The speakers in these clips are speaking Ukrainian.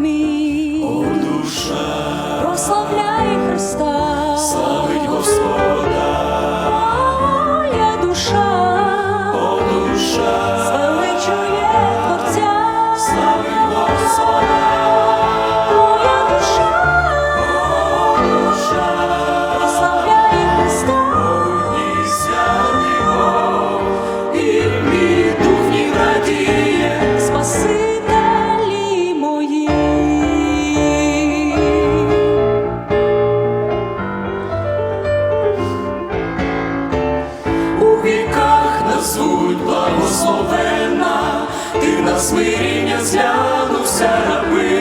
мій, О, душа, прославляй. Смиріння зглянувся раби,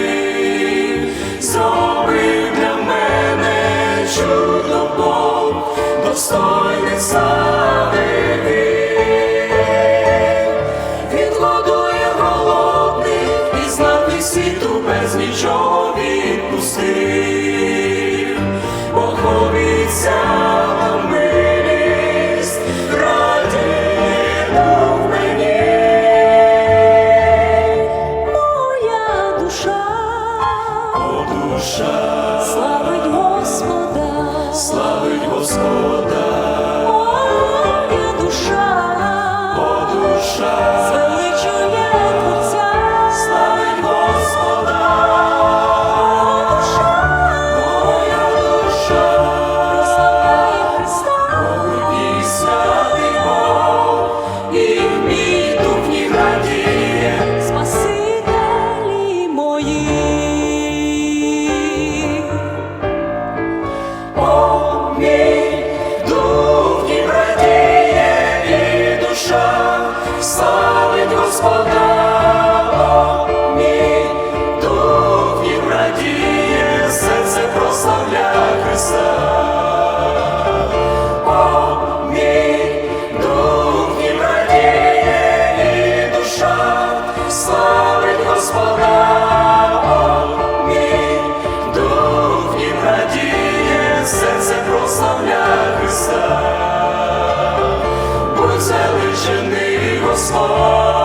зробив для мене чудо Бог, достойний слави він. Годує голодних і знатний світу без нічого відпустив, Бог славить Господа, Господа, дух ній радіє, серце прославляє Христа. О, мій дух нім радіє, і душа славить Господа, О, дух нім радіє, серце прославляє Христа, будь залишений Господь.